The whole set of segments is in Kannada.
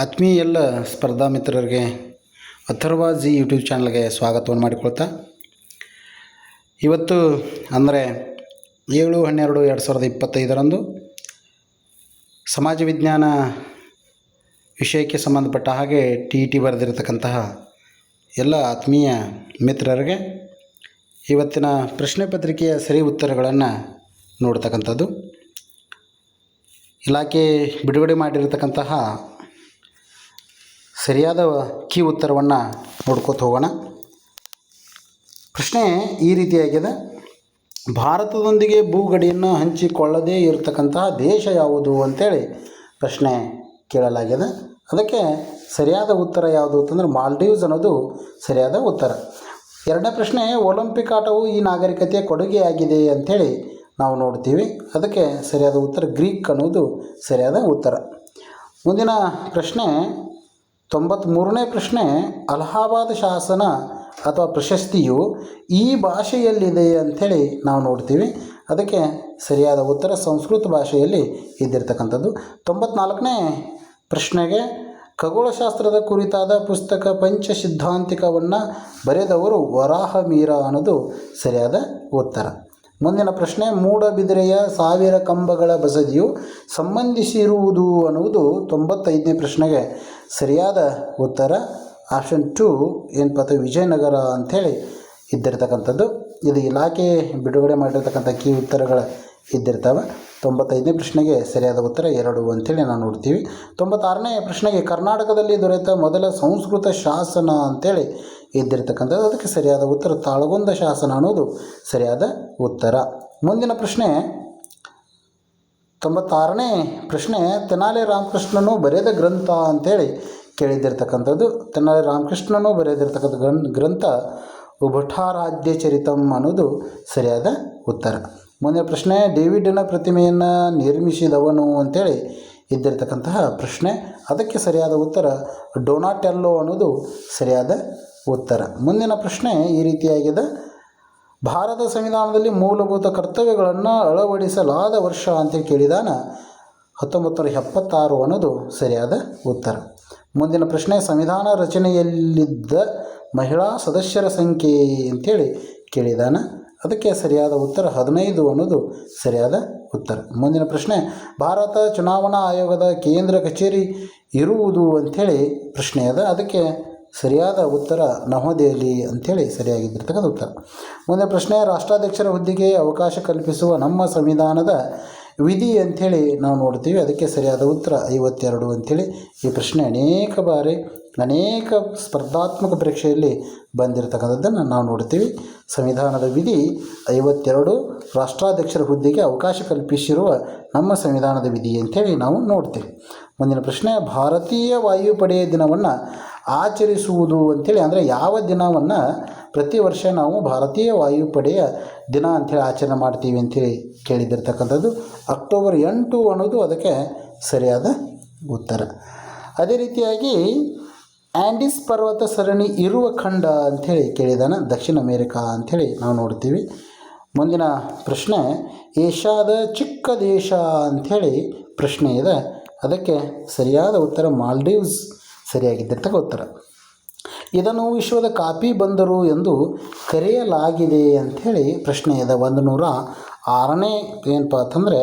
ಆತ್ಮೀಯ ಎಲ್ಲ ಸ್ಪರ್ಧಾ ಮಿತ್ರರಿಗೆ ಅಥರ್ವ ಜಿ ಯೂಟ್ಯೂಬ್ ಚಾನಲ್ಗೆ ಸ್ವಾಗತವನ್ನು ಮಾಡಿಕೊಳ್ತಾ, ಇವತ್ತು ಅಂದರೆ ಏಳು ಹನ್ನೆರಡು ಎರಡು ಸಾವಿರದ ಇಪ್ಪತ್ತೈದರಂದು ಸಮಾಜ ವಿಜ್ಞಾನ ವಿಷಯಕ್ಕೆ ಸಂಬಂಧಪಟ್ಟ ಹಾಗೆ ಟಿ ಇ ಟಿ ಬರೆದಿರತಕ್ಕಂತಹ ಎಲ್ಲ ಆತ್ಮೀಯ ಮಿತ್ರರಿಗೆ ಇವತ್ತಿನ ಪ್ರಶ್ನೆ ಪತ್ರಿಕೆಯ ಸರಿ ಉತ್ತರಗಳನ್ನು ನೋಡ್ತಕ್ಕಂಥದ್ದು. ಇಲಾಖೆ ಬಿಡುಗಡೆ ಮಾಡಿರತಕ್ಕಂತಹ ಸರಿಯಾದ ಕೀ ಉತ್ತರವನ್ನು ನೋಡ್ಕೋತ ಹೋಗೋಣ. ಪ್ರಶ್ನೆ ಈ ರೀತಿಯಾಗಿದೆ. ಭಾರತದೊಂದಿಗೆ ಭೂಗಡಿಯನ್ನು ಹಂಚಿಕೊಳ್ಳದೇ ಇರತಕ್ಕಂತಹ ದೇಶ ಯಾವುದು ಅಂತೇಳಿ ಪ್ರಶ್ನೆ ಕೇಳಲಾಗಿದೆ. ಅದಕ್ಕೆ ಸರಿಯಾದ ಉತ್ತರ ಯಾವುದು ಅಂತಂದ್ರೆ ಮಾಲ್ಡೀವ್ಸ್ ಅನ್ನೋದು ಸರಿಯಾದ ಉತ್ತರ. ಎರಡನೇ ಪ್ರಶ್ನೆ, ಒಲಿಂಪಿಕ್ ಆಟವು ಈ ನಾಗರಿಕತೆಯ ಕೊಡುಗೆಯಾಗಿದೆ ಅಂಥೇಳಿ ನಾವು ನೋಡ್ತೀವಿ. ಅದಕ್ಕೆ ಸರಿಯಾದ ಉತ್ತರ ಗ್ರೀಕ್ ಅನ್ನೋದು ಸರಿಯಾದ ಉತ್ತರ. ಮುಂದಿನ ಪ್ರಶ್ನೆ ತೊಂಬತ್ತ್ಮೂರನೇ ಪ್ರಶ್ನೆ, ಅಲಹಾಬಾದ್ ಶಾಸನ ಅಥವಾ ಪ್ರಶಸ್ತಿಯು ಈ ಭಾಷೆಯಲ್ಲಿದೆ ಅಂಥೇಳಿ ನಾವು ನೋಡ್ತೀವಿ. ಅದಕ್ಕೆ ಸರಿಯಾದ ಉತ್ತರ ಸಂಸ್ಕೃತ ಭಾಷೆಯಲ್ಲಿ ಇದ್ದಿರ್ತಕ್ಕಂಥದ್ದು. ತೊಂಬತ್ನಾಲ್ಕನೇ ಪ್ರಶ್ನೆಗೆ, ಖಗೋಳಶಾಸ್ತ್ರದ ಕುರಿತಾದ ಪುಸ್ತಕ ಪಂಚ ಸಿದ್ಧಾಂತಿಕವನ್ನು ಬರೆದವರು ವರಾಹ ಮೀರ ಅನ್ನೋದು ಸರಿಯಾದ ಉತ್ತರ. ಮುಂದಿನ ಪ್ರಶ್ನೆ, ಮೂಡಬಿದಿರೆಯ ಸಾವಿರ ಕಂಬಗಳ ಬಸದಿಯು ಸಂಬಂಧಿಸಿರುವುದು ಅನ್ನುವುದು ತೊಂಬತ್ತೈದನೇ ಪ್ರಶ್ನೆಗೆ ಸರಿಯಾದ ಉತ್ತರ. ಆಪ್ಷನ್ ಟು ಏನಪ್ಪ ವಿಜಯನಗರ ಅಂಥೇಳಿ ಇದ್ದಿರ್ತಕ್ಕಂಥದ್ದು. ಇದು ಇಲಾಖೆ ಬಿಡುಗಡೆ ಮಾಡಿರ್ತಕ್ಕಂಥ ಕೀ ಉತ್ತರಗಳು ಇದ್ದಿರ್ತವೆ. ತೊಂಬತ್ತೈದನೇ ಪ್ರಶ್ನೆಗೆ ಸರಿಯಾದ ಉತ್ತರ ಎರಡು ಅಂಥೇಳಿ ನಾವು ನೋಡ್ತೀವಿ. ತೊಂಬತ್ತಾರನೇ ಪ್ರಶ್ನೆಗೆ ಕರ್ನಾಟಕದಲ್ಲಿ ದೊರೆತ ಮೊದಲ ಸಂಸ್ಕೃತ ಶಾಸನ ಅಂಥೇಳಿ ಇದ್ದಿರ್ತಕ್ಕಂಥದ್ದು. ಅದಕ್ಕೆ ಸರಿಯಾದ ಉತ್ತರ ತಾಳಗುಂದ ಶಾಸನ ಅನ್ನೋದು ಸರಿಯಾದ ಉತ್ತರ. ಮುಂದಿನ ಪ್ರಶ್ನೆ ತೊಂಬತ್ತಾರನೇ ಪ್ರಶ್ನೆ, ತೆನಾಲಿ ರಾಮಕೃಷ್ಣನು ಬರೆದ ಗ್ರಂಥ ಅಂತೇಳಿ ಕೇಳಿದ್ದಿರ್ತಕ್ಕಂಥದ್ದು ತೆನಾಲಿ ರಾಮಕೃಷ್ಣನು ಬರೆದಿರ್ತಕ್ಕಂಥ ಗ್ರಂ, ಗ್ರಂಥ ಉಭಟಾರಾಧ್ಯ ಚರಿತಂ ಅನ್ನೋದು ಸರಿಯಾದ ಉತ್ತರ. ಮುಂದಿನ ಪ್ರಶ್ನೆ, ಡೇವಿಡ್ನ ಪ್ರತಿಮೆಯನ್ನು ನಿರ್ಮಿಸಿದವನು ಅಂತೇಳಿ ಇದ್ದಿರ್ತಕ್ಕಂತಹ ಪ್ರಶ್ನೆ. ಅದಕ್ಕೆ ಸರಿಯಾದ ಉತ್ತರ, ಡೊನಾಟೆಲ್ಲೋ ಅನ್ನೋದು ಸರಿಯಾದ ಉತ್ತರ. ಮುಂದಿನ ಪ್ರಶ್ನೆ ಈ ರೀತಿಯಾಗಿದೆ. ಭಾರತ ಸಂವಿಧಾನದಲ್ಲಿ ಮೂಲಭೂತ ಕರ್ತವ್ಯಗಳನ್ನು ಅಳವಡಿಸಲಾದ ವರ್ಷ ಅಂತೇಳಿ ಕೇಳಿದಾನ? ಹತ್ತೊಂಬತ್ತು ನೂರ ಎಪ್ಪತ್ತಾರು ಅನ್ನೋದು ಸರಿಯಾದ ಉತ್ತರ. ಮುಂದಿನ ಪ್ರಶ್ನೆ, ಸಂವಿಧಾನ ರಚನೆಯಲ್ಲಿದ್ದ ಮಹಿಳಾ ಸದಸ್ಯರ ಸಂಖ್ಯೆ ಅಂಥೇಳಿ ಕೇಳಿದಾನ. ಅದಕ್ಕೆ ಸರಿಯಾದ ಉತ್ತರ, ಹದಿನೈದು ಅನ್ನೋದು ಸರಿಯಾದ ಉತ್ತರ. ಮುಂದಿನ ಪ್ರಶ್ನೆ, ಭಾರತ ಚುನಾವಣಾ ಆಯೋಗದ ಕೇಂದ್ರ ಕಚೇರಿ ಇರುವುದು ಅಂಥೇಳಿ ಪ್ರಶ್ನೆ ಅದ. ಅದಕ್ಕೆ ಸರಿಯಾದ ಉತ್ತರ ನವದೆಹಲಿ ಅಂಥೇಳಿ ಸರಿಯಾಗಿದ್ದಿರ್ತಕ್ಕಂಥ ಉತ್ತರ. ಮುಂದೆ ಪ್ರಶ್ನೆ, ರಾಷ್ಟ್ರಾಧ್ಯಕ್ಷರ ಹುದ್ದೆಗೆ ಅವಕಾಶ ಕಲ್ಪಿಸುವ ನಮ್ಮ ಸಂವಿಧಾನದ ವಿಧಿ ಅಂಥೇಳಿ ನಾವು ನೋಡ್ತೀವಿ. ಅದಕ್ಕೆ ಸರಿಯಾದ ಉತ್ತರ ಐವತ್ತೆರಡು ಅಂಥೇಳಿ ಈ ಪ್ರಶ್ನೆ ಅನೇಕ ಬಾರಿ, ಅನೇಕ ಸ್ಪರ್ಧಾತ್ಮಕ ಪರೀಕ್ಷೆಯಲ್ಲಿ ಬಂದಿರತಕ್ಕಂಥದ್ದನ್ನು ನಾವು ನೋಡ್ತೀವಿ. ಸಂವಿಧಾನದ ವಿಧಿ ಐವತ್ತೆರಡು, ರಾಷ್ಟ್ರಾಧ್ಯಕ್ಷರ ಹುದ್ದೆಗೆ ಅವಕಾಶ ಕಲ್ಪಿಸಿರುವ ನಮ್ಮ ಸಂವಿಧಾನದ ವಿಧಿ ಅಂಥೇಳಿ ನಾವು ನೋಡ್ತೀವಿ. ಮುಂದಿನ ಪ್ರಶ್ನೆ, ಭಾರತೀಯ ವಾಯುಪಡೆಯ ದಿನವನ್ನು ಆಚರಿಸುವುದು ಅಂಥೇಳಿ ಅಂದರೆ ಯಾವ ದಿನವನ್ನು ಪ್ರತಿ ವರ್ಷ ನಾವು ಭಾರತೀಯ ವಾಯುಪಡೆಯ ದಿನ ಅಂಥೇಳಿ ಆಚರಣೆ ಮಾಡ್ತೀವಿ ಅಂಥೇಳಿ ಕೇಳಿದಿರ್ತಕ್ಕಂಥದ್ದು. ಅಕ್ಟೋಬರ್ ಎಂಟು ಅನ್ನೋದು ಅದಕ್ಕೆ ಸರಿಯಾದ ಉತ್ತರ. ಅದೇ ರೀತಿಯಾಗಿ ಆ್ಯಂಡಿಸ್ ಪರ್ವತ ಸರಣಿ ಇರುವ ಖಂಡ ಅಂಥೇಳಿ ಕೇಳಿದಾನೆ, ದಕ್ಷಿಣ ಅಮೇರಿಕಾ ಅಂಥೇಳಿ ನಾವು ನೋಡ್ತೀವಿ. ಮುಂದಿನ ಪ್ರಶ್ನೆ, ಏಷ್ಯಾದ ಚಿಕ್ಕ ದೇಶ ಅಂಥೇಳಿ ಪ್ರಶ್ನೆ ಇದೆ. ಅದಕ್ಕೆ ಸರಿಯಾದ ಉತ್ತರ ಮಾಲ್ಡೀವ್ಸ್. ಸರಿಯಾಗಿದ್ದಿರ್ತಕ್ಕ ಉತ್ತರ. ಇದನ್ನು ವಿಶ್ವದ ಕಾಪಿ ಬಂದರು ಎಂದು ಕರೆಯಲಾಗಿದೆ ಅಂಥೇಳಿ ಪ್ರಶ್ನೆ ಇದೆ ಒಂದು ನೂರ ಆರನೇ ಏನಪ್ಪ ಅಂತಂದರೆ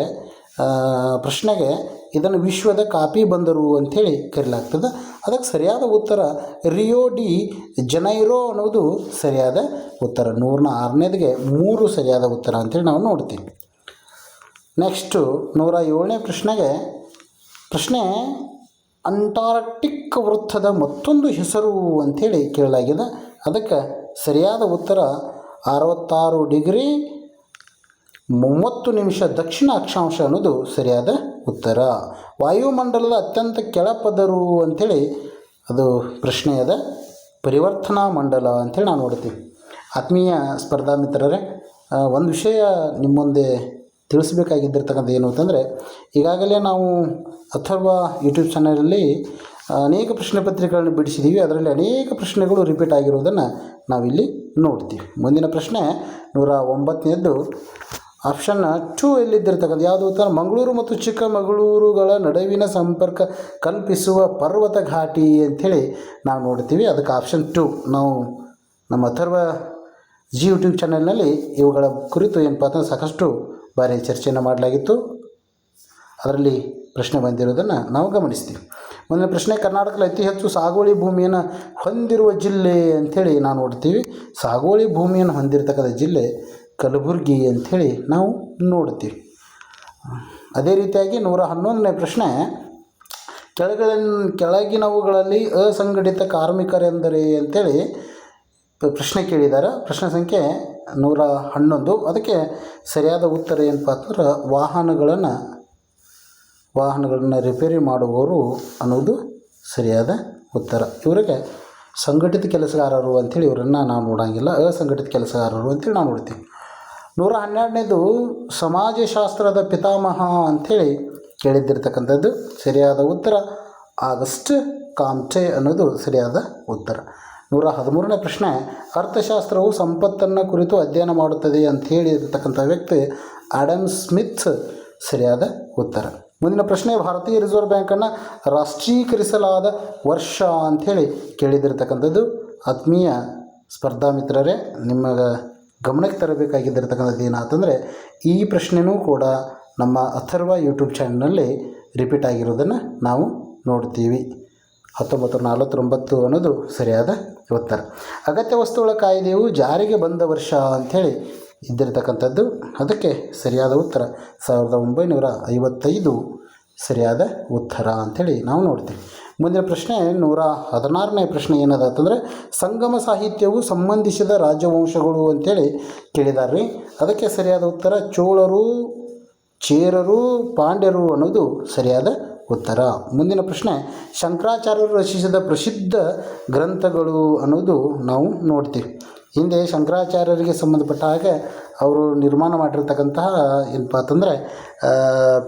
ಪ್ರಶ್ನೆಗೆ ಇದನ್ನು ವಿಶ್ವದ ಕಾಪಿ ಬಂದರು ಅಂಥೇಳಿ ಕರೆಯಲಾಗ್ತದೆ. ಅದಕ್ಕೆ ಸರಿಯಾದ ಉತ್ತರ ರಿಯೋ ಡಿ ಜನೈರೋ ಅನ್ನೋದು ಸರಿಯಾದ ಉತ್ತರ. ನೂರನ ಆರನೇದಿಗೆ ಮೂರು ಸರಿಯಾದ ಉತ್ತರ ಅಂತೇಳಿ ನಾವು ನೋಡ್ತೀವಿ. ನೆಕ್ಸ್ಟು ನೂರ ಏಳನೇ ಪ್ರಶ್ನೆಗೆ ಪ್ರಶ್ನೆ ಅಂಟಾರ್ಕ್ಟಿಕ್ ವೃತ್ತದ ಮತ್ತೊಂದು ಹೆಸರು ಅಂಥೇಳಿ ಕೇಳಲಾಗಿದೆ. ಅದಕ್ಕೆ ಸರಿಯಾದ ಉತ್ತರ ಅರವತ್ತಾರು ಡಿಗ್ರಿ ಮೂವತ್ತು ನಿಮಿಷ ದಕ್ಷಿಣ ಅಕ್ಷಾಂಶ ಅನ್ನೋದು ಸರಿಯಾದ ಉತ್ತರ. ವಾಯುಮಂಡಲದ ಅತ್ಯಂತ ಕೆಳಪದರು ಅಂಥೇಳಿ ಅದು ಪ್ರಶ್ನೆ ಅದ ಪರಿವರ್ತನಾ ಮಂಡಲ ಅಂಥೇಳಿ ನಾವು ನೋಡ್ತೀವಿ ಆತ್ಮೀಯ ಸ್ಪರ್ಧಾ ಮಿತ್ರರೇ ಒಂದು ವಿಷಯ ನಿಮ್ಮ ತಿಳಿಸ್ಬೇಕಾಗಿದ್ದಿರ್ತಕ್ಕಂಥ ಏನು ಅಂತಂದರೆ, ಈಗಾಗಲೇ ನಾವು ಅಥರ್ವ ಯೂಟ್ಯೂಬ್ ಚಾನಲಲ್ಲಿ ಅನೇಕ ಪ್ರಶ್ನೆ ಪತ್ರಿಕೆಗಳನ್ನು ಬಿಡಿಸಿದ್ದೀವಿ. ಅದರಲ್ಲಿ ಅನೇಕ ಪ್ರಶ್ನೆಗಳು ರಿಪೀಟ್ ಆಗಿರೋದನ್ನು ನಾವಿಲ್ಲಿ ನೋಡ್ತೀವಿ. ಮುಂದಿನ ಪ್ರಶ್ನೆ ನೂರ ಒಂಬತ್ತನೇದ್ದು, ಆಪ್ಷನ್ನ ಟೂ ಎಲ್ಲಿದ್ದಿರ್ತಕ್ಕಂಥ ಯಾವುದು ಉತ್ತರ ಮಂಗಳೂರು ಮತ್ತು ಚಿಕ್ಕಮಗಳೂರುಗಳ ನಡುವಿನ ಸಂಪರ್ಕ ಕಲ್ಪಿಸುವ ಪರ್ವತ ಘಾಟಿ ಅಂಥೇಳಿ ನಾವು ನೋಡ್ತೀವಿ. ಅದಕ್ಕೆ ಆಪ್ಷನ್ ಟು. ನಾವು ನಮ್ಮ ಅಥರ್ವ ಜಿ ಯೂಟ್ಯೂಬ್ ಚಾನೆಲ್ನಲ್ಲಿ ಇವುಗಳ ಕುರಿತು ಏನಪ್ಪ ಅಂತಂದ್ರೆ ಸಾಕಷ್ಟು ಬಾರಿ ಚರ್ಚೆಯನ್ನು ಮಾಡಲಾಗಿತ್ತು. ಅದರಲ್ಲಿ ಪ್ರಶ್ನೆ ಬಂದಿರೋದನ್ನು ನಾವು ಗಮನಿಸ್ತೀವಿ. ಮುಂದಿನ ಪ್ರಶ್ನೆ ಕರ್ನಾಟಕದಲ್ಲಿ ಅತಿ ಹೆಚ್ಚು ಸಾಗುವಳಿ ಭೂಮಿಯನ್ನು ಹೊಂದಿರುವ ಜಿಲ್ಲೆ ಅಂಥೇಳಿ ನಾವು ನೋಡ್ತೀವಿ. ಸಾಗುವಳಿ ಭೂಮಿಯನ್ನು ಹೊಂದಿರತಕ್ಕಂಥ ಜಿಲ್ಲೆ ಕಲಬುರಗಿ ಅಂಥೇಳಿ ನಾವು ನೋಡ್ತೀವಿ. ಅದೇ ರೀತಿಯಾಗಿ ನೂರ ಹನ್ನೊಂದನೇ ಪ್ರಶ್ನೆ ಕೆಳಗಿನ ಕೆಳಗಿನವುಗಳಲ್ಲಿ ಅಸಂಘಟಿತ ಕಾರ್ಮಿಕರೆಂದರೆ ಅಂಥೇಳಿ ಪ್ರಶ್ನೆ ಕೇಳಿದ್ದಾರೆ ಪ್ರಶ್ನೆ ಸಂಖ್ಯೆ ನೂರ ಹನ್ನೊಂದು. ಅದಕ್ಕೆ ಸರಿಯಾದ ಉತ್ತರ ಏನಪ್ಪ ಅಂದ್ರೆ ವಾಹನಗಳನ್ನು ವಾಹನಗಳನ್ನು ರಿಪೇರಿ ಮಾಡುವವರು ಅನ್ನೋದು ಸರಿಯಾದ ಉತ್ತರ. ಇವರಿಗೆ ಸಂಘಟಿತ ಕೆಲಸಗಾರರು ಅಂಥೇಳಿ ಇವರನ್ನು ನಾವು ನೋಡೋಂಗಿಲ್ಲ. ಅಸಂಘಟಿತ ಕೆಲಸಗಾರರು ಅಂತೇಳಿ ನಾವು ನೋಡ್ತೀವಿ. ನೂರ ಹನ್ನೆರಡನೇದು ಸಮಾಜಶಾಸ್ತ್ರದ ಪಿತಾಮಹ ಅಂಥೇಳಿ ಕೇಳಿದ್ದಿರ್ತಕ್ಕಂಥದ್ದು ಸರಿಯಾದ ಉತ್ತರ. ಆಗಸ್ಟ್ ಕಾಮ್ಟೆ ಅನ್ನೋದು ಸರಿಯಾದ ಉತ್ತರ. ನೂರ ಹದಿಮೂರನೇ ಪ್ರಶ್ನೆ, ಅರ್ಥಶಾಸ್ತ್ರವು ಸಂಪತ್ತನ್ನು ಕುರಿತು ಅಧ್ಯಯನ ಮಾಡುತ್ತದೆ ಅಂತ ಹೇಳಿರ್ತಕ್ಕಂಥ ವ್ಯಕ್ತಿ ಆಡಮ್ ಸ್ಮಿತ್ ಸರಿಯಾದ ಉತ್ತರ. ಮುಂದಿನ ಪ್ರಶ್ನೆ, ಭಾರತೀಯ ರಿಸರ್ವ್ ಬ್ಯಾಂಕನ್ನು ರಾಷ್ಟ್ರೀಕರಿಸಲಾದ ವರ್ಷ ಅಂಥೇಳಿ ಕೇಳಿದಿರ್ತಕ್ಕಂಥದ್ದು. ಆತ್ಮೀಯ ಸ್ಪರ್ಧಾ ಮಿತ್ರರೇ ನಿಮ್ಮ ಗಮನಕ್ಕೆ ತರಬೇಕಾಗಿದ್ದಿರ್ತಕ್ಕಂಥದ್ದು ಏನಾತಂದರೆ, ಈ ಪ್ರಶ್ನೆನೂ ಕೂಡ ನಮ್ಮ ಅಥರ್ವ ಯೂಟ್ಯೂಬ್ ಚಾನಲ್ನಲ್ಲಿ ರಿಪೀಟ್ ಆಗಿರೋದನ್ನು ನಾವು ನೋಡ್ತೀವಿ. ಹತ್ತೊಂಬತ್ತು ನಲವತ್ತೊಂಬತ್ತು ಅನ್ನೋದು ಸರಿಯಾದ ಉತ್ತರ. ಅಗತ್ಯ ವಸ್ತುಗಳ ಕಾಯ್ದೆಯು ಜಾರಿಗೆ ಬಂದ ವರ್ಷ ಅಂಥೇಳಿ ಇದ್ದಿರತಕ್ಕಂಥದ್ದು ಅದಕ್ಕೆ ಸರಿಯಾದ ಉತ್ತರ. ಸಾವಿರದ ಒಂಬೈನೂರ ಐವತ್ತೈದು ಸರಿಯಾದ ಉತ್ತರ ಅಂಥೇಳಿ ನಾವು ನೋಡ್ತೀವಿ. ಮುಂದಿನ ಪ್ರಶ್ನೆ, ನೂರ ಹದಿನಾರನೇ ಪ್ರಶ್ನೆ ಏನದ ಅಂತಂದರೆ ಸಂಗಮ ಸಾಹಿತ್ಯವು ಸಂಬಂಧಿಸಿದ ರಾಜವಂಶಗಳು ಅಂಥೇಳಿ ಕೇಳಿದ್ದಾರೆ ರೀ ಅದಕ್ಕೆ ಸರಿಯಾದ ಉತ್ತರ, ಚೋಳರು, ಚೇರರು, ಪಾಂಡ್ಯರು ಅನ್ನೋದು ಸರಿಯಾದ ಉತ್ತರ. ಮುಂದಿನ ಪ್ರಶ್ನೆ ಶಂಕರಾಚಾರ್ಯರು ರಚಿಸಿದ ಪ್ರಸಿದ್ಧ ಗ್ರಂಥಗಳು ಅನ್ನೋದು ನಾವು ನೋಡ್ತೀವಿ. ಹಿಂದೆ ಶಂಕರಾಚಾರ್ಯರಿಗೆ ಸಂಬಂಧಪಟ್ಟ ಹಾಗೆ ಅವರು ನಿರ್ಮಾಣ ಮಾಡಿರ್ತಕ್ಕಂತಹ ಏನಪ್ಪ ಅಂತಂದರೆ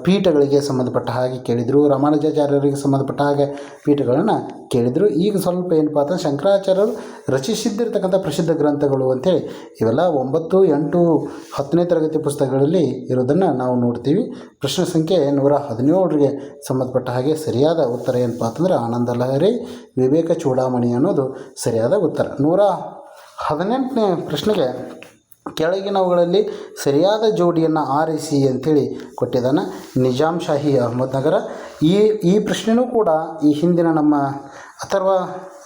ಪೀಠಗಳಿಗೆ ಸಂಬಂಧಪಟ್ಟ ಹಾಗೆ ಕೇಳಿದರು. ರಾಮಾನುಜಾಚಾರ್ಯರಿಗೆ ಸಂಬಂಧಪಟ್ಟ ಹಾಗೆ ಪೀಠಗಳನ್ನು ಕೇಳಿದರು. ಈಗ ಸ್ವಲ್ಪ ಏನಪ್ಪ ಅಂತಂದ್ರೆ, ಶಂಕರಾಚಾರ್ಯರು ರಚಿಸಿದ್ದಿರ್ತಕ್ಕಂಥ ಪ್ರಸಿದ್ಧ ಗ್ರಂಥಗಳು ಅಂತೇಳಿ ಇವೆಲ್ಲ ಒಂಬತ್ತು, ಎಂಟು, ಹತ್ತನೇ ತರಗತಿ ಪುಸ್ತಕಗಳಲ್ಲಿ ಇರೋದನ್ನು ನಾವು ನೋಡ್ತೀವಿ. ಪ್ರಶ್ನೆ ಸಂಖ್ಯೆ ನೂರ ಹದಿನೇಳರಿಗೆ ಸಂಬಂಧಪಟ್ಟ ಹಾಗೆ ಸರಿಯಾದ ಉತ್ತರ ಏನಪ್ಪ ಅಂತಂದ್ರೆ, ಆನಂದ ಲಹರಿ, ವಿವೇಕ ಚೂಡಾಮಣಿ ಅನ್ನೋದು ಸರಿಯಾದ ಉತ್ತರ. ನೂರ ಹದಿನೆಂಟನೇ ಪ್ರಶ್ನೆಗೆ ಕೆಳಗಿನವುಗಳಲ್ಲಿ ಸರಿಯಾದ ಜೋಡಿಯನ್ನು ಆರಿಸಿ ಅಂಥೇಳಿ ಕೊಟ್ಟಿದ್ದಾನೆ ನಿಜಾಮ್ ಶಾಹಿ ಅಹಮದ್ನಗರ ಈ ಈ ಪ್ರಶ್ನೆಯೂ ಕೂಡ ಈ ಹಿಂದಿನ ನಮ್ಮ ಅಥರ್ವ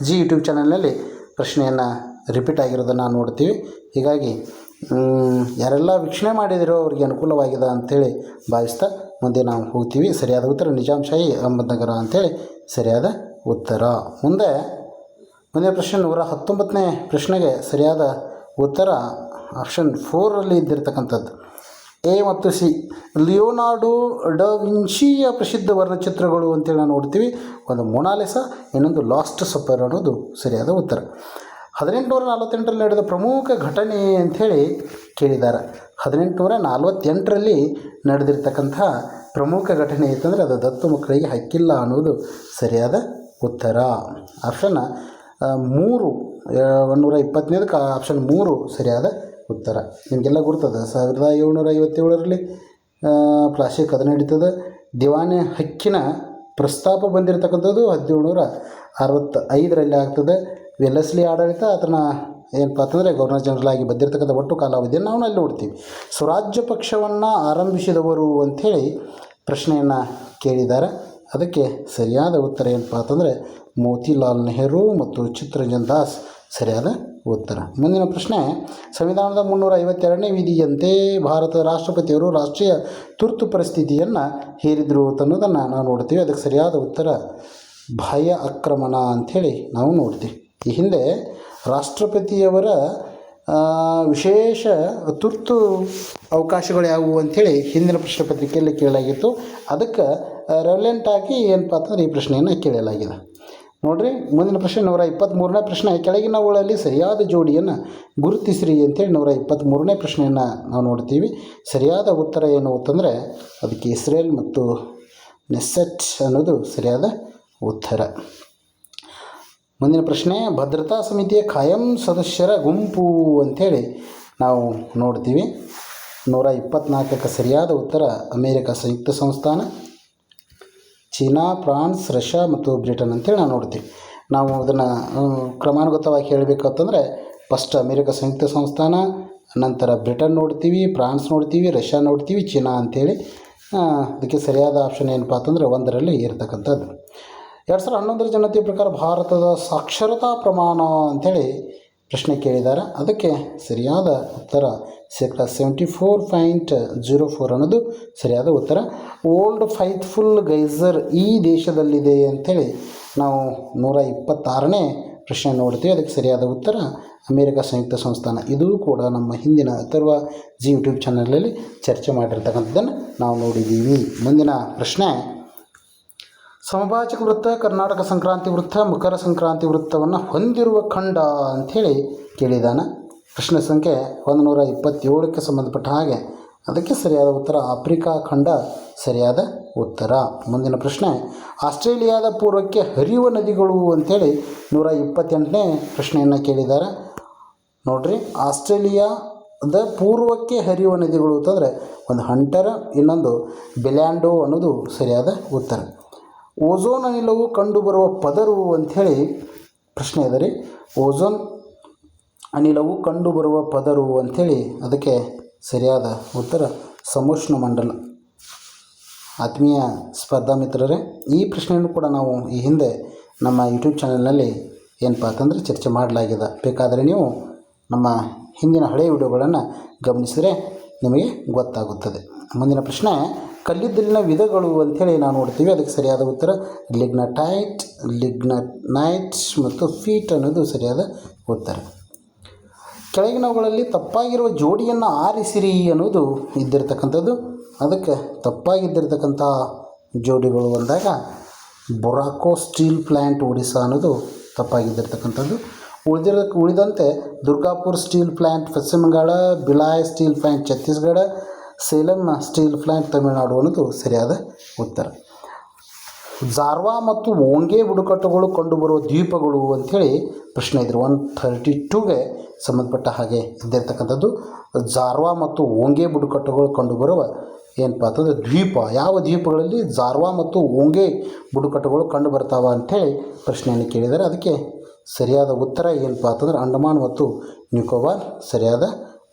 ಜಿ ಯೂಟ್ಯೂಬ್ ಚಾನಲ್ನಲ್ಲಿ ಪ್ರಶ್ನೆಯನ್ನು ರಿಪೀಟ್ ಆಗಿರೋದನ್ನು ನೋಡ್ತೀವಿ. ಹೀಗಾಗಿ ಯಾರೆಲ್ಲ ವೀಕ್ಷಣೆ ಮಾಡಿದಿರೋ ಅವರಿಗೆ ಅನುಕೂಲವಾಗಿದೆ ಅಂಥೇಳಿ ಭಾವಿಸ್ತಾ ಮುಂದೆ ನಾವು ಹೋಗ್ತೀವಿ. ಸರಿಯಾದ ಉತ್ತರ ನಿಜಾಮ್ ಶಾಹಿ ಅಹಮದ್ನಗರ ಅಂಥೇಳಿ ಸರಿಯಾದ ಉತ್ತರ. ಮುಂದೆ, ಮುಂದಿನ ಪ್ರಶ್ನೆ ನೂರ ಹತ್ತೊಂಬತ್ತನೇ ಪ್ರಶ್ನೆಗೆ ಸರಿಯಾದ ಉತ್ತರ ಆಪ್ಷನ್ ಫೋರಲ್ಲಿ ಇದ್ದಿರ್ತಕ್ಕಂಥದ್ದು. ಎ ಮತ್ತು ಸಿ. ಲಿಯೋನಾರ್ಡು ಡ ವಿಂಚಿಯ ಪ್ರಸಿದ್ಧ ವರ್ಣಚಿತ್ರಗಳು ಅಂತೇಳಿ ನಾವು ನೋಡ್ತೀವಿ. ಒಂದು ಮೊನಾಲಿಸ, ಇನ್ನೊಂದು ಲಾಸ್ಟ್ ಸಪ್ಪರ್ ಅನ್ನೋದು ಸರಿಯಾದ ಉತ್ತರ. ಹದಿನೆಂಟುನೂರ ನಲವತ್ತೆಂಟರಲ್ಲಿ ನಡೆದ ಪ್ರಮುಖ ಘಟನೆ ಅಂಥೇಳಿ ಕೇಳಿದ್ದಾರೆ ಹದಿನೆಂಟುನೂರ ನಲವತ್ತೆಂಟರಲ್ಲಿ ನಡೆದಿರ್ತಕ್ಕಂಥ ಪ್ರಮುಖ ಘಟನೆ ಇತ್ತಂದರೆ ಅದು ದತ್ತು ಮಕ್ಕಳಿಗೆ ಹಕ್ಕಿಲ್ಲ ಅನ್ನೋದು ಸರಿಯಾದ ಉತ್ತರ. ಆಪ್ಷನ್ ಮೂರು ಒಂದು ನೂರ ಇಪ್ಪತ್ತನೇದಕ್ಕೆ ಆಪ್ಷನ್ ಮೂರು ಸರಿಯಾದ ಉತ್ತರ. ನಿಮಗೆಲ್ಲ ಗುರ್ತದೆ? ಸಾವಿರದ ಏಳ್ನೂರ ಐವತ್ತೇಳರಲ್ಲಿ ಪ್ಲಾಸ್ಟಿಕ್ ಅದು ನಡೀತದೆ ದಿವಾನೆ ಹಕ್ಕಿನ ಪ್ರಸ್ತಾಪ ಬಂದಿರತಕ್ಕಂಥದ್ದು ಹದಿನೇಳುನೂರ ಅರವತ್ತ ಐದರಲ್ಲಿ ಆಗ್ತದೆ. ವೆಲ್ಲಸ್ಲಿ ಆಡಳಿತ ಅದನ್ನು ಏನಪ್ಪ ಅಂತಂದರೆ ಗವರ್ನರ್ ಜನರಲ್ ಆಗಿ ಬಂದಿರತಕ್ಕಂಥ ಒಟ್ಟು ಕಾಲಾವಧಿಯನ್ನು ನಾವು ಅಲ್ಲಿ ನೋಡ್ತೀವಿ. ಸ್ವರಾಜ್ಯ ಪಕ್ಷವನ್ನು ಆರಂಭಿಸಿದವರು ಅಂಥೇಳಿ ಪ್ರಶ್ನೆಯನ್ನು ಕೇಳಿದ್ದಾರೆ. ಅದಕ್ಕೆ ಸರಿಯಾದ ಉತ್ತರ ಏನಪ್ಪ ಅಂತಂದರೆ ಮೋತಿಲಾಲ್ ನೆಹರು ಮತ್ತು ಚಿತ್ರಂಜನ್ ದಾಸ್ ಸರಿಯಾದ ಉತ್ತರ. ಮುಂದಿನ ಪ್ರಶ್ನೆ, ಸಂವಿಧಾನದ ಮುನ್ನೂರ ಐವತ್ತೆರಡನೇ ವಿಧಿಯಂತೆ ಭಾರತದ ರಾಷ್ಟ್ರಪತಿಯವರು ರಾಷ್ಟ್ರೀಯ ತುರ್ತು ಪರಿಸ್ಥಿತಿಯನ್ನು ಹೇರಿದರು ಅನ್ನೋದನ್ನು ನಾವು ನೋಡ್ತೀವಿ. ಅದಕ್ಕೆ ಸರಿಯಾದ ಉತ್ತರ, ಭಯ ಆಕ್ರಮಣ ಅಂಥೇಳಿ ನಾವು ನೋಡ್ತೀವಿ. ಈ ಹಿಂದೆ ರಾಷ್ಟ್ರಪತಿಯವರ ವಿಶೇಷ ತುರ್ತು ಅವಕಾಶಗಳು ಯಾವುವು ಅಂಥೇಳಿ ಹಿಂದಿನ ಪ್ರಶ್ನೆ ಪತ್ರಿಕೆಯಲ್ಲಿ ಕೇಳಲಾಗಿತ್ತು. ಅದಕ್ಕೆ ರೆಲೆಂಟ್ ಆಗಿ ಏನಪ್ಪ ಅಂತಂದ್ರೆ ಈ ಪ್ರಶ್ನೆಯನ್ನು ಕೇಳಲಾಗಿದೆ. ನೋಡ್ರಿ, ಮುಂದಿನ ಪ್ರಶ್ನೆ ನೂರ ಇಪ್ಪತ್ತ್ಮೂರನೇ ಪ್ರಶ್ನೆ. ಕೆಳಗಿನವುಗಳಲ್ಲಿ ಸರಿಯಾದ ಜೋಡಿಯನ್ನು ಗುರುತಿಸಿರಿ ಅಂತೇಳಿ ನೂರ ಇಪ್ಪತ್ತ್ಮೂರನೇ ಪ್ರಶ್ನೆಯನ್ನು ನಾವು ನೋಡ್ತೀವಿ. ಸರಿಯಾದ ಉತ್ತರ ಏನು ಅಂತಂದರೆ, ಅದಕ್ಕೆ ಇಸ್ರೇಲ್ ಮತ್ತು ನೆಸೆಟ್ ಅನ್ನೋದು ಸರಿಯಾದ ಉತ್ತರ. ಮುಂದಿನ ಪ್ರಶ್ನೆ, ಭದ್ರತಾ ಸಮಿತಿಯ ಖಾಯಂ ಸದಸ್ಯರ ಗುಂಪು ಅಂಥೇಳಿ ನಾವು ನೋಡ್ತೀವಿ. ನೂರ ಇಪ್ಪತ್ತ್ನಾಲ್ಕಕ್ಕೆ ಸರಿಯಾದ ಉತ್ತರ ಅಮೇರಿಕ ಸಂಯುಕ್ತ ಸಂಸ್ಥಾನ. ಚೀನಾ, ಫ್ರಾನ್ಸ್, ರಷ್ಯಾ ಮತ್ತು ಬ್ರಿಟನ್ ಅಂತೇಳಿ ನಾವು ನೋಡ್ತೀವಿ. ನಾವು ಅದನ್ನು ಕ್ರಮಾನುಗತವಾಗಿ ಹೇಳಬೇಕಂತಂದರೆ ಫಸ್ಟ್ ಅಮೇರಿಕ ಸಂಯುಕ್ತ ಸಂಸ್ಥಾನ, ನಂತರ ಬ್ರಿಟನ್ ನೋಡ್ತೀವಿ, ಫ್ರಾನ್ಸ್ ನೋಡ್ತೀವಿ, ರಷ್ಯಾ ನೋಡ್ತೀವಿ, ಚೀನಾ ಅಂಥೇಳಿ ಅದಕ್ಕೆ ಸರಿಯಾದ ಆಪ್ಷನ್ ಏನಪ್ಪ ಅಂತಂದರೆ ಒಂದರಲ್ಲಿ ಇರತಕ್ಕಂಥದ್ದು. ಎರಡು ಸಾವಿರದ ಹನ್ನೊಂದರ ಜನತೆಯ ಪ್ರಕಾರ ಭಾರತದ ಸಾಕ್ಷರತಾ ಪ್ರಮಾಣ ಅಂಥೇಳಿ ಪ್ರಶ್ನೆ ಕೇಳಿದ್ದಾರೆ. ಅದಕ್ಕೆ ಸರಿಯಾದ ಉತ್ತರ ಶೇಕಡ seventy four point zero four ಅನ್ನೋದು ಸರಿಯಾದ ಉತ್ತರ. ಓಲ್ಡ್ ಫೈತ್ಫುಲ್ ಗೈಸರ್ ಈ ದೇಶದಲ್ಲಿದೆ ಅಂಥೇಳಿ ನಾವು ನೂರ ಇಪ್ಪತ್ತಾರನೇ ಪ್ರಶ್ನೆ ನೋಡ್ತೀವಿ. ಅದಕ್ಕೆ ಸರಿಯಾದ ಉತ್ತರ, ಅಮೇರಿಕ ಸಂಯುಕ್ತ ಸಂಸ್ಥಾನ. ಇದು ಕೂಡ ನಮ್ಮ ಹಿಂದಿನ ಅಥರ್ವ ಜಿ ಯೂಟ್ಯೂಬ್ ಚಾನಲಲ್ಲಿ ಚರ್ಚೆ ಮಾಡಿರ್ತಕ್ಕಂಥದ್ದನ್ನು ನಾವು ನೋಡಿದ್ದೀವಿ. ಮುಂದಿನ ಪ್ರಶ್ನೆ, ಸಮಭಾಜಕ ವೃತ್ತ, ಕರ್ನಾಟಕ ಸಂಕ್ರಾಂತಿ ವೃತ್ತ, ಮಕರ ಸಂಕ್ರಾಂತಿ ವೃತ್ತವನ್ನು ಹೊಂದಿರುವ ಖಂಡ ಅಂಥೇಳಿ ಕೇಳಿದಾನ. ಪ್ರಶ್ನೆ ಸಂಖ್ಯೆ ಒಂದು ನೂರ ಇಪ್ಪತ್ತೇಳಕ್ಕೆ ಸಂಬಂಧಪಟ್ಟ ಹಾಗೆ. ಅದಕ್ಕೆ ಸರಿಯಾದ ಉತ್ತರ ಆಫ್ರಿಕಾ ಖಂಡ ಸರಿಯಾದ ಉತ್ತರ. ಮುಂದಿನ ಪ್ರಶ್ನೆ, ಆಸ್ಟ್ರೇಲಿಯಾದ ಪೂರ್ವಕ್ಕೆ ಹರಿಯುವ ನದಿಗಳು ಅಂಥೇಳಿ ನೂರ ಇಪ್ಪತ್ತೆಂಟನೇ ಪ್ರಶ್ನೆಯನ್ನು ಕೇಳಿದ್ದಾರೆ. ನೋಡ್ರಿ, ಆಸ್ಟ್ರೇಲಿಯಾದ ಪೂರ್ವಕ್ಕೆ ಹರಿಯುವ ನದಿಗಳು ಅಂತಂದರೆ ಒಂದು ಹಂಟರ್, ಇನ್ನೊಂದು ಬೆಲ್ಯಾಂಡೋ ಅನ್ನೋದು ಸರಿಯಾದ ಉತ್ತರ. ಓಝೋನ್ ಅನಿಲವು ಕಂಡುಬರುವ ಪದರು ಅಂಥೇಳಿ ಪ್ರಶ್ನೆ ಇದೆ ರೀ. ಓಝೋನ್ ಅನಿಲವು ಕಂಡುಬರುವ ಪದರು ಅಂಥೇಳಿ ಅದಕ್ಕೆ ಸರಿಯಾದ ಉತ್ತರ ಸಮೋಷ್ಣ ಮಂಡಲ. ಆತ್ಮೀಯ ಸ್ಪರ್ಧಾ ಮಿತ್ರರೇ, ಈ ಪ್ರಶ್ನೆಯನ್ನು ಕೂಡ ನಾವು ಈ ಹಿಂದೆ ನಮ್ಮ ಯೂಟ್ಯೂಬ್ ಚಾನಲ್ನಲ್ಲಿ ಏನಪ್ಪ ಅಂತಂದರೆ ಚರ್ಚೆ ಮಾಡಲಾಗಿದೆ. ಬೇಕಾದರೆ ನೀವು ನಮ್ಮ ಹಿಂದಿನ ಹಳೆಯ ವಿಡಿಯೋಗಳನ್ನು ಗಮನಿಸಿದರೆ ನಿಮಗೆ ಗೊತ್ತಾಗುತ್ತದೆ. ಮುಂದಿನ ಪ್ರಶ್ನೆ, ಕಲ್ಲಿದ್ದಲಿನ ವಿಧಗಳು ಅಂಥೇಳಿ ನಾವು ನೋಡ್ತೀವಿ. ಅದಕ್ಕೆ ಸರಿಯಾದ ಉತ್ತರ, ಲಿಗ್ನಟೈಟ್ ಲಿಗ್ನನೈಟ್ ಮತ್ತು ಫೀಟ್ ಅನ್ನೋದು ಸರಿಯಾದ ಉತ್ತರ. ಕೆಳಗಿನವುಗಳಲ್ಲಿ ತಪ್ಪಾಗಿರುವ ಜೋಡಿಯನ್ನು ಆರಿಸಿರಿ ಅನ್ನೋದು ಇದ್ದಿರ್ತಕ್ಕಂಥದ್ದು. ಅದಕ್ಕೆ ತಪ್ಪಾಗಿದ್ದಿರ್ತಕ್ಕಂಥ ಜೋಡಿಗಳು ಬಂದಾಗ ಬೊರಾಕೋ ಸ್ಟೀಲ್ ಪ್ಲ್ಯಾಂಟ್ ಒಡಿಶಾ ಅನ್ನೋದು ತಪ್ಪಾಗಿದ್ದಿರ್ತಕ್ಕಂಥದ್ದು. ಉಳಿದಿರ, ಉಳಿದಂತೆ ದುರ್ಗಾಪುರ್ ಸ್ಟೀಲ್ ಪ್ಲ್ಯಾಂಟ್ ಪಶ್ಚಿಮ Bengal Bhilai steel plant Chhattisgarh, Salem steel plant Tamil Nadu ಅನ್ನೋದು ಸರಿಯಾದ ಉತ್ತರ. ಜಾರ್ವಾ ಮತ್ತು ಓಂಗೆ ಬುಡಕಟ್ಟುಗಳು ಕಂಡುಬರುವ ದ್ವೀಪಗಳು ಅಂಥೇಳಿ ಪ್ರಶ್ನೆ ಇದ್ರು. ಒನ್ ಥರ್ಟಿ ಟೂಗೆ ಸಂಬಂಧಪಟ್ಟ ಹಾಗೆ ಇದ್ದಿರ್ತಕ್ಕಂಥದ್ದು ಜಾರ್ವಾ ಮತ್ತು ಓಂಗೆ ಬುಡಕಟ್ಟುಗಳು ಕಂಡುಬರುವ ಏನಪ್ಪ ಅಂತಂದರೆ ದ್ವೀಪ. ಯಾವ ದ್ವೀಪಗಳಲ್ಲಿ ಜಾರ್ವಾ ಮತ್ತು ಓಂಗೆ ಬುಡಕಟ್ಟುಗಳು ಕಂಡು ಬರ್ತಾವ ಅಂಥೇಳಿ ಪ್ರಶ್ನೆಯನ್ನು ಕೇಳಿದ್ದಾರೆ ಅದಕ್ಕೆ ಸರಿಯಾದ ಉತ್ತರ ಏನಪ್ಪ ಅಂತಂದ್ರೆ ಅಂಡಮಾನ್ ಮತ್ತು ನಿಕೋಬಾರ್ ಸರಿಯಾದ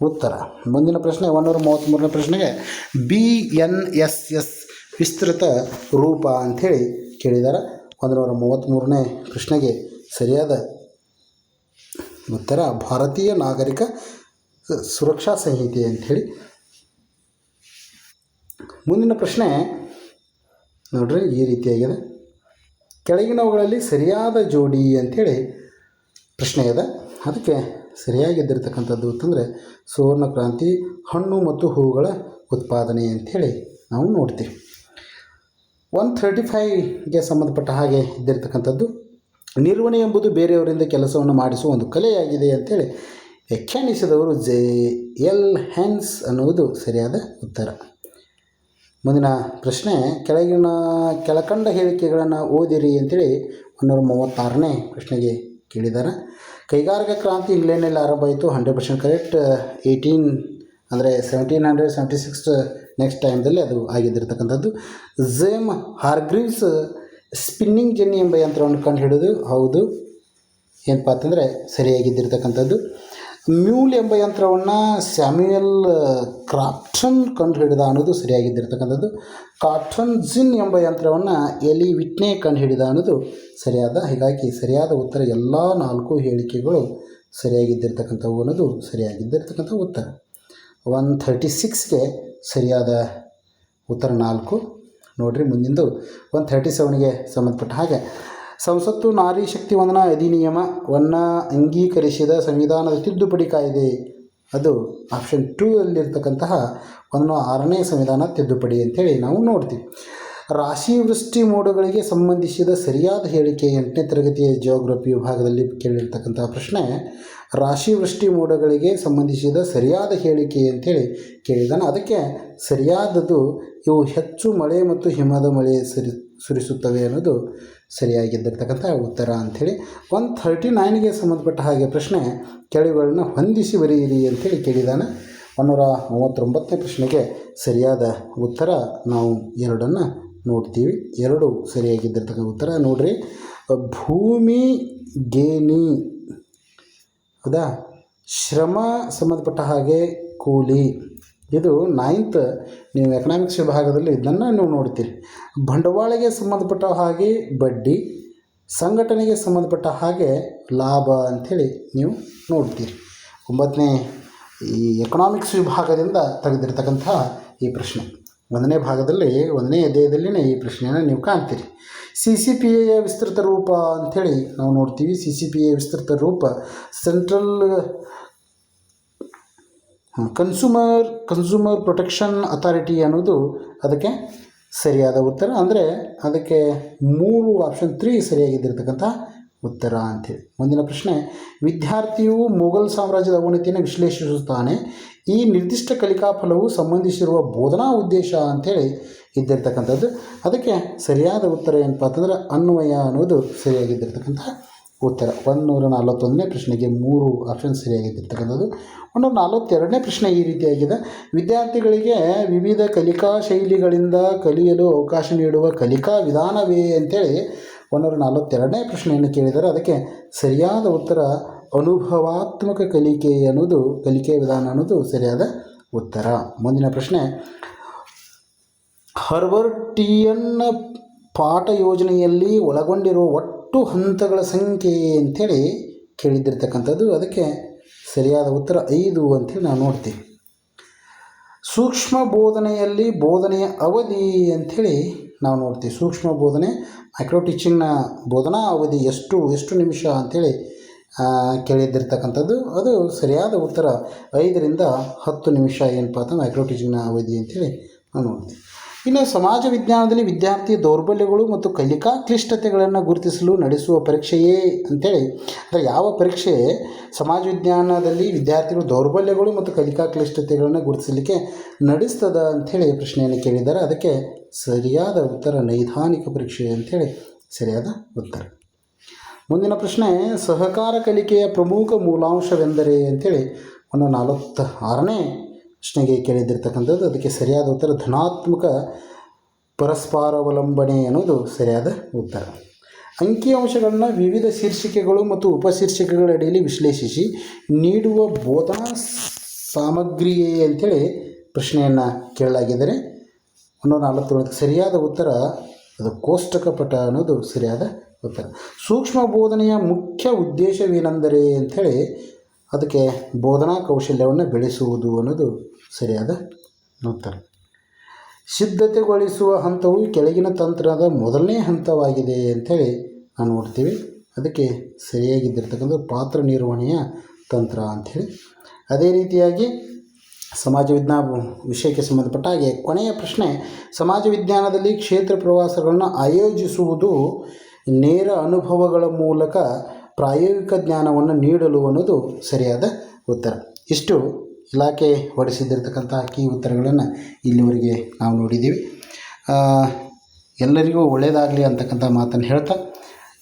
ಉತ್ತರ. ಮುಂದಿನ ಪ್ರಶ್ನೆ ಒನ್ನೂರ ಮೂವತ್ತ್ಮೂರನೇ ಪ್ರಶ್ನೆಗೆ ಬಿ ಎನ್ ಎಸ್ ಎಸ್ ವಿಸ್ತೃತ ರೂಪ ಅಂಥೇಳಿ ಕೇಳಿದ್ದಾರೆ ಒಂದು ನೂರ ಮೂವತ್ತ್ಮೂರನೇ ಪ್ರಶ್ನೆಗೆ ಸರಿಯಾದ ಉತ್ತರ, ಭಾರತೀಯ ನಾಗರಿಕ ಸುರಕ್ಷಾ ಸಂಹಿತೆ ಅಂಥೇಳಿ. ಮುಂದಿನ ಪ್ರಶ್ನೆ ನೋಡ್ರಿ ಈ ರೀತಿಯಾಗಿದೆ. ಕೆಳಗಿನವುಗಳಲ್ಲಿ ಸರಿಯಾದ ಜೋಡಿ ಅಂಥೇಳಿ ಪ್ರಶ್ನೆ ಇದೆ. ಅದಕ್ಕೆ ಸರಿಯಾಗಿದ್ದಿರತಕ್ಕಂಥದ್ದು ಅಂತಂದರೆ ಸುವರ್ಣ ಕ್ರಾಂತಿ, ಹಣ್ಣು ಮತ್ತು ಹೂಗಳ ಉತ್ಪಾದನೆ ಅಂಥೇಳಿ ನಾವು ನೋಡ್ತೀವಿ. ಒನ್ ಥರ್ಟಿ ಫೈವ್ಗೆ ಸಂಬಂಧಪಟ್ಟ ಹಾಗೆ ಇದ್ದಿರತಕ್ಕಂಥದ್ದು. ನಿರ್ವಹಣೆ ಎಂಬುದು ಬೇರೆಯವರಿಂದ ಕೆಲಸವನ್ನು ಮಾಡಿಸುವ ಒಂದು ಕಲೆಯಾಗಿದೆ ಅಂತೇಳಿ ವ್ಯಾಖ್ಯಾನಿಸಿದವರು ಜೆ ಎಲ್ ಹ್ಯಾನ್ಸ್ ಅನ್ನುವುದು ಸರಿಯಾದ ಉತ್ತರ. ಮುಂದಿನ ಪ್ರಶ್ನೆ, ಕೆಳಗಿನ ಕೆಳಕಂಡ ಹೇಳಿಕೆಗಳನ್ನು ಓದಿರಿ ಅಂತೇಳಿ ಒಂದೂರ ಮೂವತ್ತಾರನೇ ಪ್ರಶ್ನೆಗೆ ಕೇಳಿದ್ದಾರೆ ಕೈಗಾರಿಕಾ ಕ್ರಾಂತಿ ಇಂಗ್ಲೆಂಡ್ನಲ್ಲಿ ಆರಂಭ ಆಯಿತು ಹಂಡ್ರೆಡ್ ಪರ್ಸೆಂಟ್ ಕರೆಕ್ಟ್, ಏಯ್ಟೀನ್ ಅಂದರೆ seventeen hundred seventy six next ಟೈಮ್ದಲ್ಲಿ ಅದು ಆಗಿದ್ದಿರ್ತಕ್ಕಂಥದ್ದು ಝೇಮ್ ಹಾರ್ಗ್ರೀವ್ಸ್ ಸ್ಪಿನ್ನಿಂಗ್ ಜೆನ್ನಿ ಎಂಬ ಯಂತ್ರವನ್ನು ಕಂಡು ಹಿಡಿದು ಹೌದು. ಏನಪ್ಪ ಅಂತಂದರೆ ಸರಿಯಾಗಿದ್ದಿರ್ತಕ್ಕಂಥದ್ದು ಮ್ಯೂಲ್ ಎಂಬ ಯಂತ್ರವನ್ನು ಸ್ಯಾಮ್ಯುಯಲ್ ಕ್ರಾಪ್ಟನ್ ಕಂಡು ಹಿಡಿದ ಅನ್ನೋದು ಸರಿಯಾಗಿದ್ದಿರ್ತಕ್ಕಂಥದ್ದು ಕಾಟನ್ ಜಿನ್ ಎಂಬ ಯಂತ್ರವನ್ನು ಎಲಿ ವಿಟ್ನೆ ಕಂಡು ಹಿಡಿದ ಅನ್ನೋದು ಸರಿಯಾದ, ಹೀಗಾಗಿ ಸರಿಯಾದ ಉತ್ತರ ಎಲ್ಲ ನಾಲ್ಕು ಹೇಳಿಕೆಗಳು ಸರಿಯಾಗಿದ್ದಿರ್ತಕ್ಕಂಥವು ಅನ್ನೋದು ಸರಿಯಾಗಿದ್ದಿರ್ತಕ್ಕಂಥ ಉತ್ತರ. ಒನ್ ಥರ್ಟಿ ಸಿಕ್ಸ್ಗೆ ಸರಿಯಾದ ಉತ್ತರ ನಾಲ್ಕು. ನೋಡಿರಿ ಮುಂದಿಂದು ಒನ್ ಥರ್ಟಿ ಸೆವೆನ್ಗೆ ಸಂಬಂಧಪಟ್ಟ ಹಾಗೆ. ಸಂಸತ್ತು ನಾರಿ ಶಕ್ತಿ ವಂದನಾ ಅಧಿನಿಯಮವನ್ನು ಅಂಗೀಕರಿಸಿದ ಸಂವಿಧಾನದ ತಿದ್ದುಪಡಿ ಕಾಯ್ದೆ. ಅದು ಆಪ್ಷನ್ ಟೂ ಅಲ್ಲಿರ್ತಕ್ಕಂತಹ ಒಂದು ಆರನೇ ಸಂವಿಧಾನ ತಿದ್ದುಪಡಿ ಅಂತೇಳಿ ನಾವು ನೋಡ್ತೀವಿ. ರಾಶಿ ವೃಷ್ಟಿ ಮೋಡಗಳಿಗೆ ಸಂಬಂಧಿಸಿದ ಸರಿಯಾದ ಹೇಳಿಕೆ ಎಂಟನೇ ತರಗತಿಯ ಜಿಯೋಗ್ರಫಿ ವಿಭಾಗದಲ್ಲಿ ಕೇಳಿರ್ತಕ್ಕಂತಹ ಪ್ರಶ್ನೆ ರಾಶಿ ವೃಷ್ಟಿ ಮೋಡಗಳಿಗೆ ಸಂಬಂಧಿಸಿದ ಸರಿಯಾದ ಹೇಳಿಕೆ ಅಂತೇಳಿ ಕೇಳಿದಾನೆ. ಅದಕ್ಕೆ ಸರಿಯಾದದ್ದು ಇವು ಹೆಚ್ಚು ಮಳೆ ಮತ್ತು ಹಿಮದ ಮಳೆ ಸುರಿ, ಸುರಿಸುತ್ತವೆ ಅನ್ನೋದು ಸರಿಯಾಗಿದ್ದಿರ್ತಕ್ಕಂಥ ಉತ್ತರ ಅಂಥೇಳಿ ಒನ್ ಥರ್ಟಿ ನೈನ್ಗೆ ಸಂಬಂಧಪಟ್ಟ ಹಾಗೆ ಪ್ರಶ್ನೆ ಕೆಳಗಳನ್ನು ಹೊಂದಿಸಿ ಬರೆಯಿರಿ ಅಂಥೇಳಿ ಕೇಳಿದಾನೆ. ಒನ್ನೂರ ಮೂವತ್ತೊಂಬತ್ತನೇ ಪ್ರಶ್ನೆಗೆ ಸರಿಯಾದ ಉತ್ತರ ನಾವು ಎರಡನ್ನು ನೋಡ್ತೀವಿ. ಎರಡು ಸರಿಯಾಗಿದ್ದಿರ್ತಕ್ಕಂಥ ಉತ್ತರ ನೋಡ್ರಿ. ಭೂಮಿ ಗೇಣಿ ಹೌದಾ? ಶ್ರಮ ಸಂಬಂಧಪಟ್ಟ ಹಾಗೆ ಕೂಲಿ. ಇದು ನೈನ್ತ್ ನೀವು ಎಕನಾಮಿಕ್ಸ್ ವಿಭಾಗದಲ್ಲಿ ಇದನ್ನು ನೀವು ನೋಡ್ತೀರಿ. ಬಂಡವಾಳಗೆ ಸಂಬಂಧಪಟ್ಟ ಹಾಗೆ ಬಡ್ಡಿ, ಸಂಘಟನೆಗೆ ಸಂಬಂಧಪಟ್ಟ ಹಾಗೆ ಲಾಭ ಅಂಥೇಳಿ ನೀವು ನೋಡ್ತೀರಿ. ಒಂಬತ್ತನೇ ಈ ಎಕನಾಮಿಕ್ಸ್ ವಿಭಾಗದಿಂದ ತೆಗೆದಿರ್ತಕ್ಕಂಥ ಈ ಪ್ರಶ್ನೆ. ಒಂದನೇ ಭಾಗದಲ್ಲಿ, ಒಂದನೇ ಅಧ್ಯಾಯದಲ್ಲಿನೇ ಈ ಪ್ರಶ್ನೆಯನ್ನು ನೀವು ಕಾಣ್ತೀರಿ. ಸಿ ಸಿ ಪಿ ಎಯ ವಿಸ್ತೃತ ರೂಪ ಅಂಥೇಳಿ ನಾವು ನೋಡ್ತೀವಿ. ಸಿ ಸಿ ಪಿ ಎ ವಿಸ್ತೃತ ರೂಪ. Central consumer consumer protection authority ಅನ್ನೋದು ಅದಕ್ಕೆ ಸರಿಯಾದ ಉತ್ತರ. ಅಂದರೆ ಅದಕ್ಕೆ ಮೂರು ಆಪ್ಷನ್ ತ್ರೀ ಸರಿಯಾಗಿದ್ದಿರ್ತಕ್ಕಂಥ ಉತ್ತರ ಅಂತೇಳಿ ಮುಂದಿನ ಪ್ರಶ್ನೆ, ವಿದ್ಯಾರ್ಥಿಯು ಮೊಘಲ್ ಸಾಮ್ರಾಜ್ಯದ ಅವನತಿಯನ್ನು ವಿಶ್ಲೇಷಿಸುತ್ತಾನೆ. ಈ ನಿರ್ದಿಷ್ಟ ಕಲಿಕಾ ಫಲವು ಸಂಬಂಧಿಸಿರುವ ಬೋಧನಾ ಉದ್ದೇಶ ಅಂಥೇಳಿ ಇದ್ದಿರ್ತಕ್ಕಂಥದ್ದು. ಅದಕ್ಕೆ ಸರಿಯಾದ ಉತ್ತರ ಏನಪ್ಪ ಅಂತಂದ್ರೆ ಅನ್ವಯ ಅನ್ನೋದು ಸರಿಯಾಗಿದ್ದಿರ್ತಕ್ಕಂಥ ಉತ್ತರ. ಒಂದುನೂರ ನಲವತ್ತೊಂದನೇ ಪ್ರಶ್ನೆಗೆ ಮೂರು ಆಪ್ಷನ್ ಸರಿಯಾಗಿದ್ದಿರ್ತಕ್ಕಂಥದ್ದು. ಒಂದೂರ ನಲವತ್ತೆರಡನೇ ಪ್ರಶ್ನೆ ಈ ರೀತಿಯಾಗಿದೆ. ವಿದ್ಯಾರ್ಥಿಗಳಿಗೆ ವಿವಿಧ ಕಲಿಕಾ ಶೈಲಿಗಳಿಂದ ಕಲಿಯಲು ಅವಕಾಶ ನೀಡುವ ಕಲಿಕಾ ವಿಧಾನವೇ ಅಂತೇಳಿ ಒಂದೂರ ನಲವತ್ತೆರಡನೇ ಪ್ರಶ್ನೆಯನ್ನು ಕೇಳಿದರೆ ಅದಕ್ಕೆ ಸರಿಯಾದ ಉತ್ತರ ಅನುಭವಾತ್ಮಕ ಕಲಿಕೆ ಅನ್ನೋದು ಕಲಿಕೆ ವಿಧಾನ ಅನ್ನೋದು ಸರಿಯಾದ ಉತ್ತರ. ಮುಂದಿನ ಪ್ರಶ್ನೆ ಹರ್ವರ್ಟಿಯನ್ ಪಾಠ ಯೋಜನೆಯಲ್ಲಿ ಒಳಗೊಂಡಿರುವ ಒಟ್ಟು ಹಂತಗಳ ಸಂಖ್ಯೆ ಅಂಥೇಳಿ ಕೇಳಿದ್ದಿರ್ತಕ್ಕಂಥದ್ದು, ಅದಕ್ಕೆ ಸರಿಯಾದ ಉತ್ತರ ಐದು ಅಂಥೇಳಿ ನಾವು ನೋಡ್ತೀವಿ. ಸೂಕ್ಷ್ಮ ಬೋಧನೆಯಲ್ಲಿ ಬೋಧನೆಯ ಅವಧಿ ಅಂಥೇಳಿ ನಾವು ನೋಡ್ತೀವಿ. ಸೂಕ್ಷ್ಮ ಬೋಧನೆ ಮೈಕ್ರೋ ಟೀಚಿಂಗ್ನ ಬೋಧನಾ ಅವಧಿ ಎಷ್ಟು ಎಷ್ಟು ನಿಮಿಷ ಅಂಥೇಳಿ ಕೇಳಿದ್ದಿರ್ತಕ್ಕಂಥದ್ದು. ಅದು ಸರಿಯಾದ ಉತ್ತರ ಐದರಿಂದ ಹತ್ತು ನಿಮಿಷ ಏನಪ್ಪ ಅಂತ ಮೈಕ್ರೋ ಟೀಚಿಂಗ್ನ ಅವಧಿ ಅಂಥೇಳಿ ನಾವು ನೋಡ್ತೀವಿ. ಇನ್ನು ಸಮಾಜ ವಿಜ್ಞಾನದಲ್ಲಿ ವಿದ್ಯಾರ್ಥಿ ದೌರ್ಬಲ್ಯಗಳು ಮತ್ತು ಕಲಿಕಾ ಕ್ಲಿಷ್ಟತೆಗಳನ್ನು ಗುರುತಿಸಲು ನಡೆಸುವ ಪರೀಕ್ಷೆಯೇ ಅಂತೇಳಿ. ಅಂದರೆ ಯಾವ ಪರೀಕ್ಷೆ? ಸಮಾಜ ವಿಜ್ಞಾನದಲ್ಲಿ ವಿದ್ಯಾರ್ಥಿಗಳು ದೌರ್ಬಲ್ಯಗಳು ಮತ್ತು ಕಲಿಕಾ ಕ್ಲಿಷ್ಟತೆಗಳನ್ನು ಗುರುತಿಸಲಿಕ್ಕೆ ನಡೆಸ್ತದ ಅಂಥೇಳಿ ಪ್ರಶ್ನೆಯನ್ನು ಕೇಳಿದ್ದಾರೆ. ಅದಕ್ಕೆ ಸರಿಯಾದ ಉತ್ತರ ನೈದಾನಿಕ ಪರೀಕ್ಷೆ ಅಂಥೇಳಿ ಸರಿಯಾದ ಉತ್ತರ. ಮುಂದಿನ ಪ್ರಶ್ನೆ, ಸಹಕಾರ ಕಲಿಕೆಯ ಪ್ರಮುಖ ಮೂಲಾಂಶವೆಂದರೆ ಅಂಥೇಳಿ ಒಂದು ನಲವತ್ತ ಆರನೇ ಪ್ರಶ್ನೆಗೆ ಕೇಳಿದ್ದಿರ್ತಕ್ಕಂಥದ್ದು, ಅದಕ್ಕೆ ಸರಿಯಾದ ಉತ್ತರ ಧನಾತ್ಮಕ ಪರಸ್ಪರಾವಲಂಬನೆ ಅನ್ನೋದು ಸರಿಯಾದ ಉತ್ತರ. ಅಂಕಿಅಂಶಗಳನ್ನು ವಿವಿಧ ಶೀರ್ಷಿಕೆಗಳು ಮತ್ತು ಉಪಶೀರ್ಷಿಕೆಗಳ ಅಡಿಯಲ್ಲಿ ವಿಶ್ಲೇಷಿಸಿ ನೀಡುವ ಬೋಧನಾ ಸಾಮಗ್ರಿಯೇ ಅಂಥೇಳಿ ಪ್ರಶ್ನೆಯನ್ನು ಕೇಳಲಾಗಿದ್ದರೆ, ಒಂದು ನಾಲ್ಕು ಸರಿಯಾದ ಉತ್ತರ, ಅದು ಕೋಷ್ಟಕ ಪಟ ಅನ್ನೋದು ಸರಿಯಾದ ಉತ್ತರ. ಸೂಕ್ಷ್ಮ ಬೋಧನೆಯ ಮುಖ್ಯ ಉದ್ದೇಶವೇನೆಂದರೆ ಅಂಥೇಳಿ ಅದಕ್ಕೆ ಬೋಧನಾ ಕೌಶಲ್ಯವನ್ನು ಬೆಳೆಸುವುದು ಅನ್ನೋದು ಸರಿಯಾದ ಉತ್ತರ. ಸಿದ್ಧತೆಗೊಳಿಸುವ ಹಂತವು ಕೆಳಗಿನ ತಂತ್ರದ ಮೊದಲನೇ ಹಂತವಾಗಿದೆ ಅಂಥೇಳಿ ನಾವು ನೋಡ್ತೀವಿ. ಅದಕ್ಕೆ ಸರಿಯಾಗಿದ್ದಿರ್ತಕ್ಕಂಥ ಪಾತ್ರ ನಿರ್ವಹಣೆಯ ತಂತ್ರ ಅಂಥೇಳಿ ಅದೇ ರೀತಿಯಾಗಿ ಸಮಾಜ ವಿಜ್ಞಾನ ವಿಷಯಕ್ಕೆ ಸಂಬಂಧಪಟ್ಟ ಹಾಗೆ ಕೊನೆಯ ಪ್ರಶ್ನೆ, ಸಮಾಜ ವಿಜ್ಞಾನದಲ್ಲಿ ಕ್ಷೇತ್ರ ಪ್ರವಾಸಗಳನ್ನು ಆಯೋಜಿಸುವುದು ನೇರ ಅನುಭವಗಳ ಮೂಲಕ ಪ್ರಾಯೋಗಿಕ ಜ್ಞಾನವನ್ನು ನೀಡಲು ಅನ್ನೋದು ಸರಿಯಾದ ಉತ್ತರ. ಇಷ್ಟು ಇಲಾಖೆ ಹೊರಡಿಸಿದ್ದಿರ್ತಕ್ಕಂಥ ಕೀ ಉತ್ತರಗಳನ್ನು ಇಲ್ಲಿವರೆಗೆ ನಾವು ನೋಡಿದ್ದೀವಿ. ಎಲ್ಲರಿಗೂ ಒಳ್ಳೆಯದಾಗಲಿ ಅಂತಕ್ಕಂಥ ಮಾತನ್ನು ಹೇಳ್ತಾ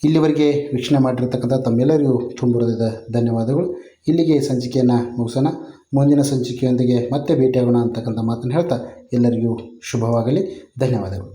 ಇಲ್ಲಿವರೆಗೆ ವೀಕ್ಷಣೆ ಮಾಡಿರ್ತಕ್ಕಂಥ ತಮ್ಮೆಲ್ಲರಿಗೂ ತುಂಬ ಹೃದಯದ ಧನ್ಯವಾದಗಳು. ಇಲ್ಲಿಗೆ ಸಂಚಿಕೆಯನ್ನು ಮುಗಿಸೋಣ. ಮುಂದಿನ ಸಂಚಿಕೆಯೊಂದಿಗೆ ಮತ್ತೆ ಭೇಟಿಯಾಗೋಣ ಅಂತಕ್ಕಂಥ ಮಾತನ್ನು ಹೇಳ್ತಾ ಎಲ್ಲರಿಗೂ ಶುಭವಾಗಲಿ. ಧನ್ಯವಾದಗಳು.